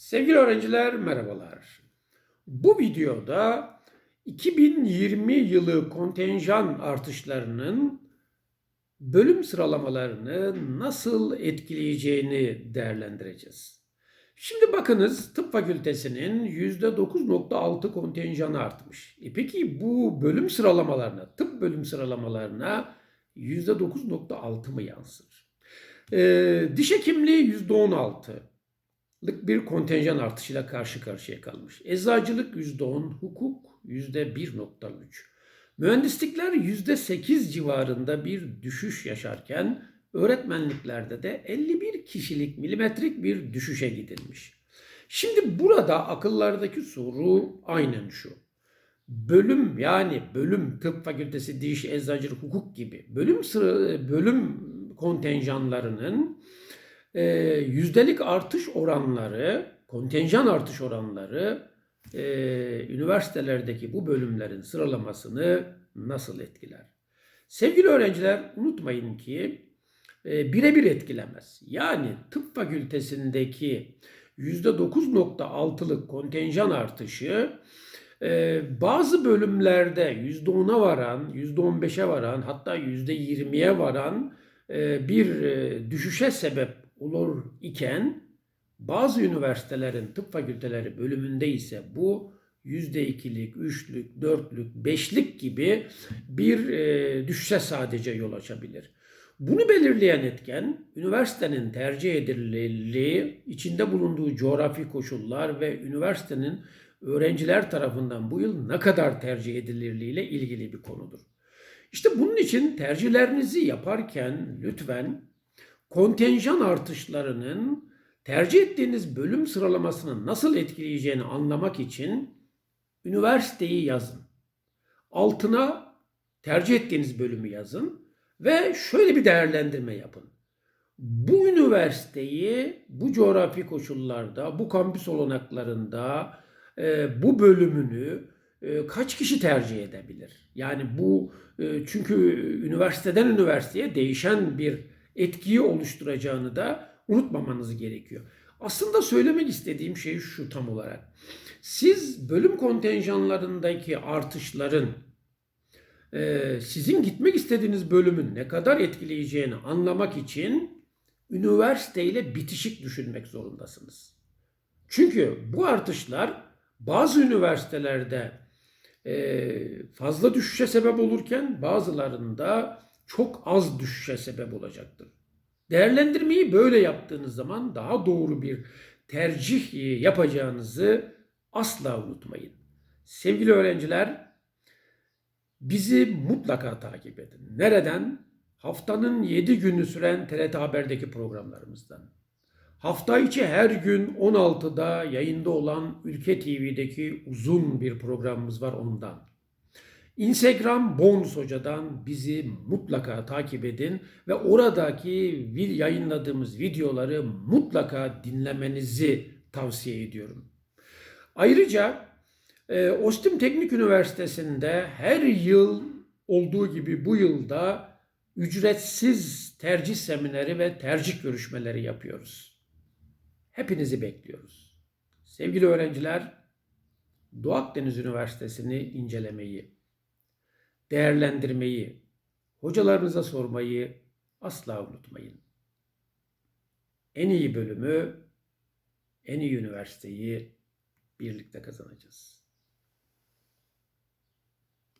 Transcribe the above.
Sevgili öğrenciler merhabalar. Bu videoda 2020 yılı kontenjan artışlarının bölüm sıralamalarını nasıl etkileyeceğini değerlendireceğiz. Şimdi bakınız tıp fakültesinin %9.6 kontenjanı artmış. E peki bu bölüm sıralamalarına, tıp bölüm sıralamalarına %9.6 mı yansır? Ee, diş hekimliği %16 lık bir kontenjan artışıyla karşı karşıya kalmış. Eczacılık %10, hukuk %1.3. Mühendislikler %8 civarında bir düşüş yaşarken öğretmenliklerde de 51 kişilik milimetrik bir düşüşe gidilmiş. Şimdi burada akıllardaki soru aynen şu. Bölüm yani bölüm tıp fakültesi, diş, eczacılık, hukuk gibi bölüm sıra, bölüm kontenjanlarının e, yüzdelik artış oranları, kontenjan artış oranları e, üniversitelerdeki bu bölümlerin sıralamasını nasıl etkiler? Sevgili öğrenciler unutmayın ki e, birebir etkilemez. Yani tıp fakültesindeki %9.6'lık kontenjan artışı e, bazı bölümlerde %10'a varan, %15'e varan hatta %20'ye varan e, bir e, düşüşe sebep olur iken bazı üniversitelerin tıp fakülteleri bölümünde ise bu %2'lik, 3'lük, 4'lük, 5'lik gibi bir e, düşüşe sadece yol açabilir. Bunu belirleyen etken üniversitenin tercih edilirliği, içinde bulunduğu coğrafi koşullar ve üniversitenin öğrenciler tarafından bu yıl ne kadar tercih edilirliği ile ilgili bir konudur. İşte bunun için tercihlerinizi yaparken lütfen kontenjan artışlarının tercih ettiğiniz bölüm sıralamasını nasıl etkileyeceğini anlamak için üniversiteyi yazın. Altına tercih ettiğiniz bölümü yazın ve şöyle bir değerlendirme yapın. Bu üniversiteyi bu coğrafi koşullarda, bu kampüs olanaklarında e, bu bölümünü e, kaç kişi tercih edebilir? Yani bu e, çünkü üniversiteden üniversiteye değişen bir etkiyi oluşturacağını da unutmamanız gerekiyor. Aslında söylemek istediğim şey şu tam olarak. Siz bölüm kontenjanlarındaki artışların e, sizin gitmek istediğiniz bölümün ne kadar etkileyeceğini anlamak için üniversiteyle bitişik düşünmek zorundasınız. Çünkü bu artışlar bazı üniversitelerde e, fazla düşüşe sebep olurken bazılarında çok az düşüşe sebep olacaktır. Değerlendirmeyi böyle yaptığınız zaman daha doğru bir tercih yapacağınızı asla unutmayın. Sevgili öğrenciler, bizi mutlaka takip edin. Nereden? Haftanın 7 günü süren TRT Haber'deki programlarımızdan. Hafta içi her gün 16'da yayında olan Ülke TV'deki uzun bir programımız var ondan. Instagram Bones Hoca'dan bizi mutlaka takip edin ve oradaki yayınladığımız videoları mutlaka dinlemenizi tavsiye ediyorum. Ayrıca e, Ostim Teknik Üniversitesi'nde her yıl olduğu gibi bu yılda ücretsiz tercih semineri ve tercih görüşmeleri yapıyoruz. Hepinizi bekliyoruz. Sevgili öğrenciler, Doğu Akdeniz Üniversitesi'ni incelemeyi, değerlendirmeyi, hocalarınıza sormayı asla unutmayın. En iyi bölümü, en iyi üniversiteyi birlikte kazanacağız.